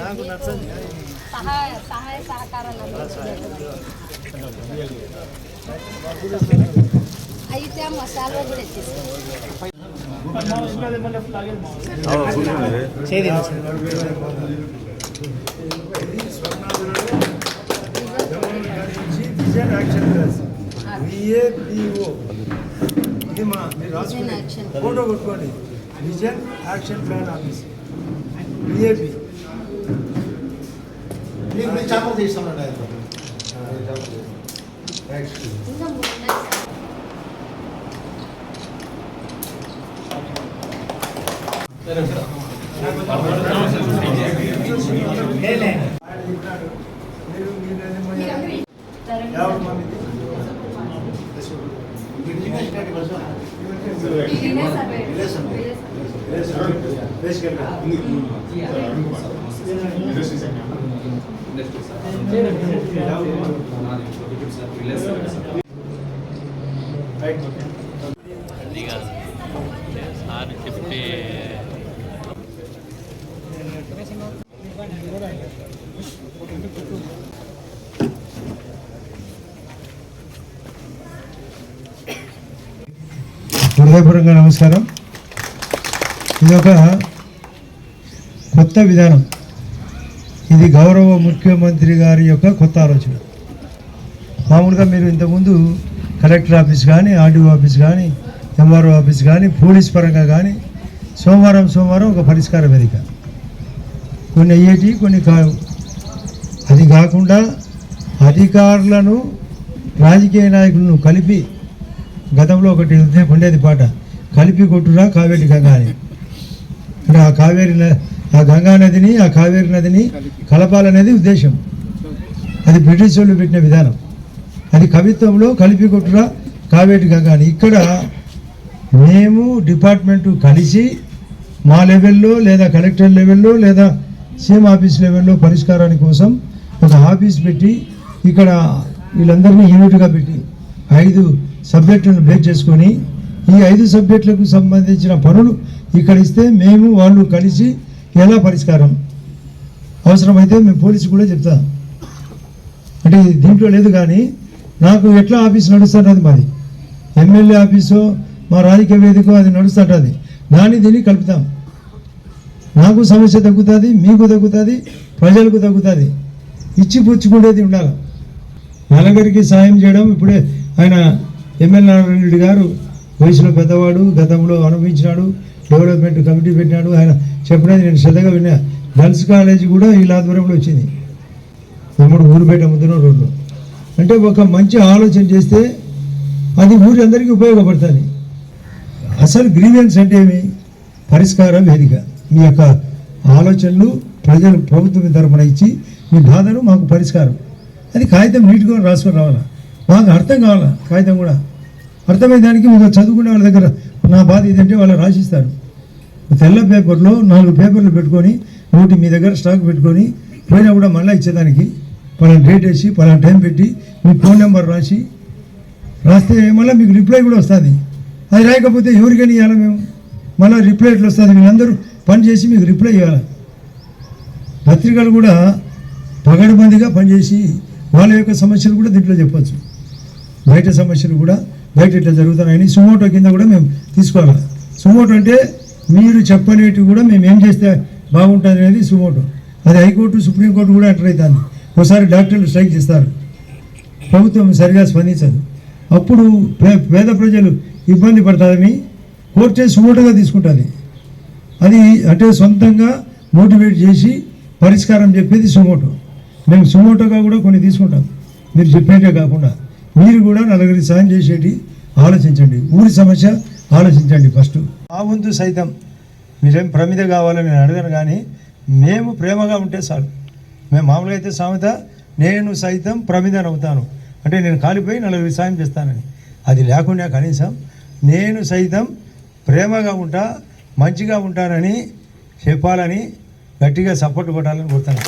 నాకు నచ్చదు. సహాయ సహాయ సహకారాలు అయితే మసాలా కూడా విజన్ యాక్షన్ విఏపిఓ ఇది మా మీరు ఫోటో కొట్టుకోండి. Vision action plan office VAP మీకు మీ చేపలు తీస్తామండి ఆయన ఇంకా మూడు ఉన్నాయి సార్. ఆయన చెప్పినాడు మీరు మీరు ఏదేమో ఎవరు మా మీది? బేసికల్గా కాదు సార్ చెప్తే హృదయపూర్వకంగా నమస్కారం. ఇది ఒక కొత్త విధానం. ఇది గౌరవ ముఖ్యమంత్రి గారి యొక్క కొత్త ఆలోచన. మామూలుగా మీరు ఇంతకుముందు కలెక్టర్ ఆఫీస్ కానీ ఆర్డీఓ ఆఫీస్ కానీ ఎంఆర్ఓ ఆఫీస్ కానీ పోలీస్ పరంగా కానీ సోమవారం సోమవారం ఒక పరిష్కార వేదిక. కొన్ని అయ్యేటి కొన్ని కావు అది కాకుండా అధికారులను రాజకీయ నాయకులను కలిపి గతంలో ఒకటి ఉండే- ఉండేది పాట. కలిపి కొట్టురా కావేరి గంగా అని అంటే ఆ కావేరి ఆ గంగా నదిని ఆ కావేరి నదిని కలపాలనేది ఉద్దేశం. అది బ్రిటిష్ వాళ్ళు పెట్టిన విధానం. అది కవిత్వంలో కలిపి కొట్టురా కావేరి గంగా అని ఇక్కడ మేము డిపార్ట్మెంటు కలిసి మా లెవెల్లో లేదా కలెక్టర్ లెవెల్లో లేదా సీఎం ఆఫీస్ లెవెల్లో పరిష్కారాని కోసం ఒక ఆఫీస్ పెట్టి ఇక్కడ వీళ్ళందరినీ యూనిట్గా పెట్టి ఐదు సబ్జెక్టులను బేస్ చేసుకొని ఈ ఐదు సబ్జెక్టులకు సంబంధించిన పనులు ఇక్కడ ఇస్తే మేము వాళ్ళు కలిసి ఎలా పరిష్కారం? అవసరమైతే మేము పోలీసు కూడా చెప్తాం. అంటే దీంట్లో లేదు కానీ నాకు ఎట్లా ఆఫీస్ నడుస్తుంటుంది మాది ఎమ్మెల్యే ఆఫీసు మా రాజకీయ వేదిక అది నడుస్తుంటుంది. దాన్ని దీన్ని కలుపుతాం. నాకు సమస్య తగ్గుతుంది మీకు తగ్గుతుంది ప్రజలకు తగ్గుతుంది. ఇచ్చి పుచ్చుకునేది ఉండాలి. నలుగురికి సాయం చేయడం ఇప్పుడే ఆయన ఎమ్మెల్యే నారాయణ రెడ్డి గారు వయసులో పెద్దవాడు గతంలో అనుభవించినాడు డెవలప్మెంట్ కమిటీ పెట్టినాడు. ఆయన చెప్పినది నేను శ్రద్ధగా విన్నా. గర్ల్స్ కాలేజ్ కూడా ఈ ఆధ్వర్యంలో వచ్చింది. తమ్ముడు ఊరుపేట ముద్దున రోడ్లో అంటే ఒక మంచి ఆలోచన చేస్తే అది ఊరి అందరికీ ఉపయోగపడుతుంది. అసలు గ్రీవెన్స్ అంటే ఏమి? పరిష్కార వేదిక. మీ యొక్క ఆలోచనలు ప్రజలు ప్రభుత్వం తరపున ఇచ్చి మీ బాధలు మాకు పరిష్కారం. అది కాగితం నీట్గా రాసుకొని రావాలా? మాకు అర్థం కావాలా? కాగితం కూడా అర్థమైన దానికి మీరు చదువుకునే వాళ్ళ దగ్గర నా బాధ ఇదంటే వాళ్ళు రాసిస్తారు. తెల్ల పేపర్లో నాలుగు పేపర్లు పెట్టుకొని నూటి మీ దగ్గర స్టాక్ పెట్టుకొని పోయినా కూడా మళ్ళీ ఇచ్చేదానికి. పలానా డేట్ వేసి పలానా టైం పెట్టి మీ ఫోన్ నెంబర్ రాసి రాస్తే మళ్ళీ మీకు రిప్లై కూడా వస్తుంది. అది రాయకపోతే ఎవరికైనా ఇవ్వాలి మేము? మళ్ళీ రిప్లై ఎట్లా వస్తుంది? వీళ్ళందరూ పని చేసి మీకు రిప్లై ఇవ్వాలి? పత్రికలు కూడా పగడబందిగా పనిచేసి వాళ్ళ యొక్క సమస్యలు కూడా దీంట్లో చెప్పచ్చు. బయట సమస్యలు కూడా బయట ఇట్లా జరుగుతున్నాయని సుమోటో కింద కూడా మేము తీసుకోవాలి. సుమోటో అంటే మీరు చెప్పనేటివి కూడా మేము ఏం చేస్తే బాగుంటుంది అనేది సుమోటో. అది హైకోర్టు సుప్రీంకోర్టు కూడా ఎంటర్ అవుతుంది. ఒకసారి డాక్టర్లు స్ట్రైక్ చేస్తారు. ప్రభుత్వం సరిగా స్పందించదు. అప్పుడు పేద ప్రజలు ఇబ్బంది పడతారని కోర్టే సుమోటోగా తీసుకుంటుంది. అది అంటే సొంతంగా మోటివేట్ చేసి పరిష్కారం చెప్పేది సుమోటో. మేము సుమోటోగా కూడా కొన్ని తీసుకుంటాం. మీరు చెప్పేటే కాకుండా. మీరు కూడా నలుగురికి సాయం చేసేటి ఆలోచించండి. ఊరి సమస్య ఆలోచించండి ఫస్ట్. మా వంతు సైతం మీరేం ప్రమిద కావాలని నేను అడగను కానీ మేము ప్రేమగా ఉంటే చాలు. మేము మామూలుగా అయితే సామెత నేను సైతం ప్రమిదని అవుతాను. అంటే నేను కాలిపోయి నలుగురికి సాయం చేస్తానని. అది లేకుండా కనీసం నేను సైతం ప్రేమగా ఉంటా మంచిగా ఉంటానని చెప్పాలని గట్టిగా సపోర్ట్ కొట్టాలని కోరుతాను